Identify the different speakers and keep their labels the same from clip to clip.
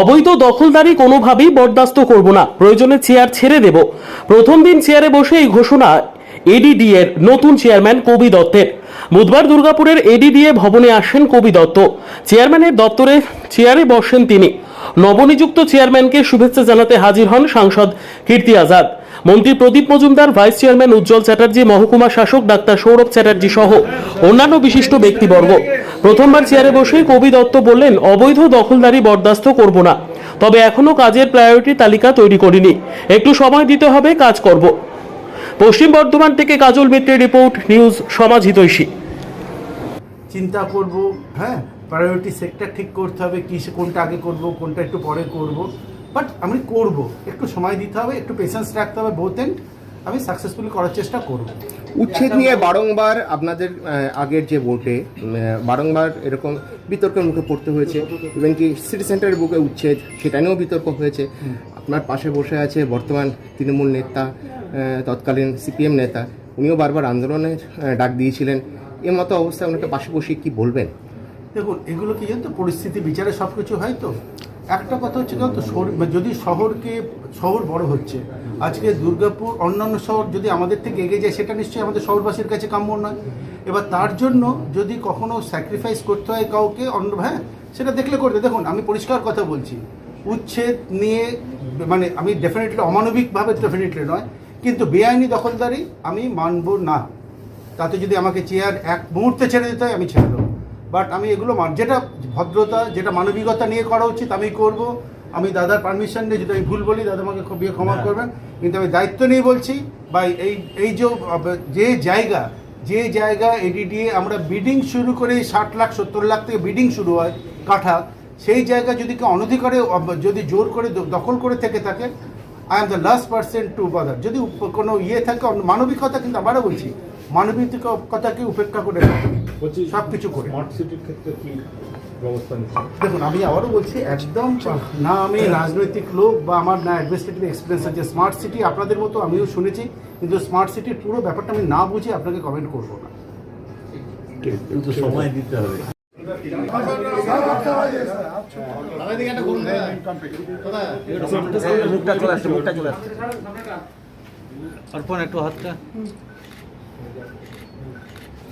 Speaker 1: অবৈধ দখলদারি কোনোভাবেই বরদাস্ত করব না। প্রয়োজনে চেয়ার ছেড়ে দেব। প্রথম দিন চেয়ারে বসে এই ঘোষণা এডিডি এর নতুন চেয়ারম্যান কবি দত্তের। বুধবার দুর্গাপুরের এডিডিএ ভবনে আসেন কবি দত্ত। চেয়ারম্যানের দপ্তরে চেয়ারে বসেন তিনি। নবনিযুক্ত চেয়ারম্যানকে শুভেচ্ছা জানাতে হাজির হন সাংসদ কীর্তি আজাদ। মন্ত্রী প্রদীপ মজুমদার ভাইস চেয়ারম্যান উজ্জ্বল চ্যাটার্জি, মহকুমা শাসক ডাক্তার সৌরভ চ্যাটার্জি সহ অন্যান্য বিশিষ্ট ব্যক্তিবর্গ। প্রথমবার চেয়ারে বসে কবি দত্ত বললেন, অবৈধ দখলদারি বরদাস্ত করব না। তবে এখনও কাজের প্রায়োরিটি তালিকা তৈরি করিনি। একটু সময় দিতে হবে, কাজ করব। পশ্চিম বর্ধমান থেকে কাজল মিত্রের রিপোর্ট, নিউজ সমাজ হিতৈষী।
Speaker 2: চিন্তা করব হ্যাঁ প্রায়োরিটি সেক্টর ঠিক করতে হবে, কি কোনটা আগে করব, কোনটা একটু পরে করব। বাট আমি করব, একটু সময় দিতে হবে, একটু পেশেন্স রাখতে হবে বোথ এন্ড আমি সাকসেসফুলি করার চেষ্টা করব।
Speaker 3: উচ্ছেদ নিয়ে বারংবার আপনাদের আগের যে ভোটে বারংবার এরকম বিতর্কের মুখে পড়তে হয়েছে। ইভেন কি সিটি সেন্টারের বুকে উচ্ছেদ সেটা নিয়েও বিতর্ক হয়েছে। আপনার পাশে বসে আছে বর্তমান তৃণমূল নেতা তৎকালীন সিপিএম নেতা উনিও বারবার আন্দোলনের ডাক দিয়েছিলেন। এ মতো অবস্থায় ওনাকে পাশে বসিয়ে কি বলবেন?
Speaker 2: দেখুন এগুলো কি জানো তো পরিস্থিতি বিচারে সব কিছু হয় তো? একটা কথা হচ্ছে তো যদি শহরকে শহর বড় হচ্ছে, আজকে দুর্গাপুর অন্যান্য শহর যদি আমাদের থেকে এগিয়ে যায়, সেটা নিশ্চয়ই আমাদের শহরবাসীর কাছে কাম্য নয়। এবার তার জন্য যদি কখনো স্যাক্রিফাইস করতে হয় কাউকে, অন্য হ্যাঁ সেটা দেখলে করতে দেখুন, আমি পরিষ্কার কথা বলছি। উচ্ছেদ নিয়ে মানে আমি ডেফিনেটলি অমানবিকভাবে ডেফিনেটলি নয়, কিন্তু বেআইনি দখলদারি আমি মানব না। তাতে যদি আমাকে চেয়ার এক মুহূর্তে ছেড়ে দিতে হয়, আমি ছেড়ে দেবো। বাট আমি এগুলো যেটা ভদ্রতা যেটা মানবিকতা নিয়ে করা উচিত আমি করব। আমি দাদার পারমিশন নিয়ে যদি আমি ভুল বলি দাদা আমাকে খুব ইয়ে ক্ষমা করবেন। কিন্তু আমি দায়িত্ব নিয়ে বলছি বা এই এই যে জায়গা যে জায়গা এডিডিএ আমরা বিডিং শুরু করে ষাট লাখ সত্তর লাখ থেকে বিডিং শুরু হয় কাঠা সেই জায়গা যদি কেউ অনধিকারে যদি জোর করে দখল করে থেকে থাকে I am the last percent to bother যদি কোনো ইয়ে থাকে মানবিকতা কিন্তু আবারও বলছি মানবিকতাকে উপেক্ষা করে সব কিছু করে।
Speaker 4: স্মার্ট সিটির ক্ষেত্রে কি ব্যবস্থা নিচ্ছে?
Speaker 2: দেখুন আমি আবারও বলছি একদম না আমি রাজনৈতিক লোক বা আমার না অ্যাডমিনিস্ট্রেটিভ এক্সপিরিয়েন্স আছে। স্মার্ট সিটি আপনাদের মতো আমিও শুনেছি কিন্তু স্মার্ট সিটির পুরো ব্যাপারটা আমি না বুঝে আপনাকে কমেন্ট করব না।
Speaker 4: কিন্তু সময় দিতে হবে।
Speaker 5: অর্পণ একটু হাতটা।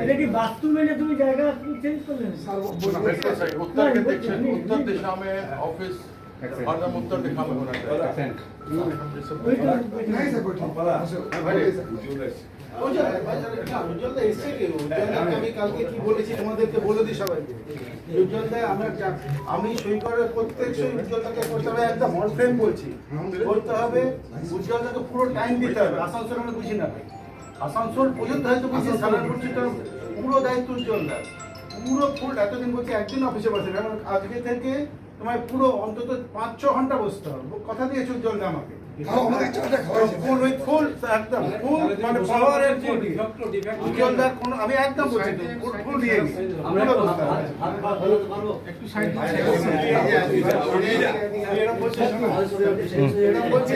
Speaker 6: এটা কি বাস্তু মেনে তুমি জায়গা চেঞ্জ করলে
Speaker 7: उत्तर के दिशा उत्तर दिशा में ऑफिस हरदम उत्तर दिशा में होना चाहिए
Speaker 2: উজ্জ্বলদা এসছে কি উজ্জ্বলদা আমি কালকে কি বলেছি তোমাদেরকে বলে দিই সবাইকে উজ্জ্বলদা আমরা যা- আমি সই করে প্রত্যেক সই উজ্জ্বলদাকে করতে হবে একদম অন ফ্রেম বলছি করতে হবে উজ্জ্বলদাকে পুরো টাইম দিতে হবে আসানসোল আমরা বুঝি না ভাই আসানসোল পর্যন্ত হয়তো সালানপুর পুরো দায়িত্ব উজ্জ্বলদা পুরো ফুল এতদিন বলছি একদিন অফিসে বসে। এখন আজকে থেকে তোমায় পুরো অন্তত পাঁচ ছ ঘণ্টা বসতে হবে কথা দিয়েছে উজ্জ্বলদা আমাকে ফুল উইথ ফুল একদম ফুল মানে পাওয়ার এর ফুল উজ্জ্বলদার কোনো আমি একদম বলছি ফুল দিয়ে। একটু সাইড এরকম বলছে বলছে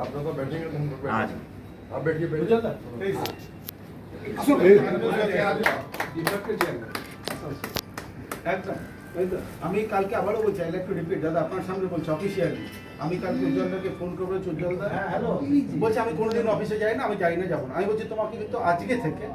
Speaker 7: आप लोग तो बैठेंगे तुम लोग
Speaker 5: आज
Speaker 7: बैठो। आप बैठिए बैठिए
Speaker 2: উজ্জ্বলদা প্লিজ একদম এই তো। আমি কালকে আবারও বলছি আই লাইক টু রিপিট দাদা আপনার সামনে বলছি অফিসিয়ালি আমি কালকে উজ্জ্বলদাকে ফোন করবো উজ্জ্বলদা হ্যালো বলছি আমি কোনোদিন অফিসে যাই না আমি যাই না যাবো না আমি বলছি তোমাকে কিন্তু আজকে থেকে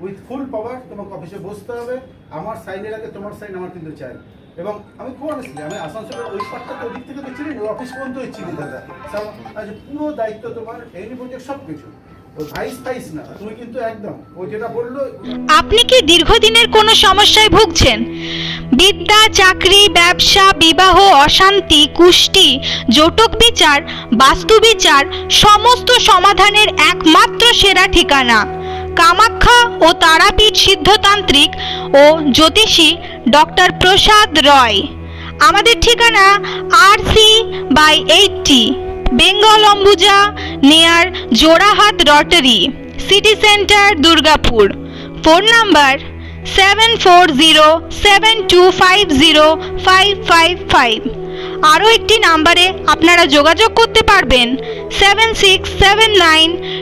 Speaker 2: উইথ ফুল পাওয়ার তোমাকে অফিসে বসতে হবে। আমার সাইনের আগে তোমার সাইন আমার কিন্তু চাই। এবং আমি খুব অনেস্টলি আমি আসানসোলের ওই পার্টটা তো ওদিক থেকে তো ওই অফিস পর্যন্ত ছিলি দাদা সব- আচ্ছা পুরো দায়িত্ব তোমার এনি প্রজেক্ট সব কিছু ওই
Speaker 8: আপনি কি দীর্ঘদিনের কোনো সমস্যায় ভুগছেন? বিদ্যা, চাকরি, ব্যবসা, বিবাহ, অশান্তি, কুষ্টি, জটক বিচার, বাস্তু বিচার, সমস্ত সমাধানের একমাত্র সেরা ঠিকানা। কামাখ্যা ও তারাপীঠ সিদ্ধতান্ত্রিক ও জ্যোতিষী ডক্টর প্রসাদ রয়। আমাদের ঠিকানা R C by eighty Bengal Ambuja near Jorahat rotary city centre Durgapur phone number seven four zero seven two five zero five five five আরও একটি নাম্বারে আপনারা যোগাযোগ করতে পারবেন seven six seven nine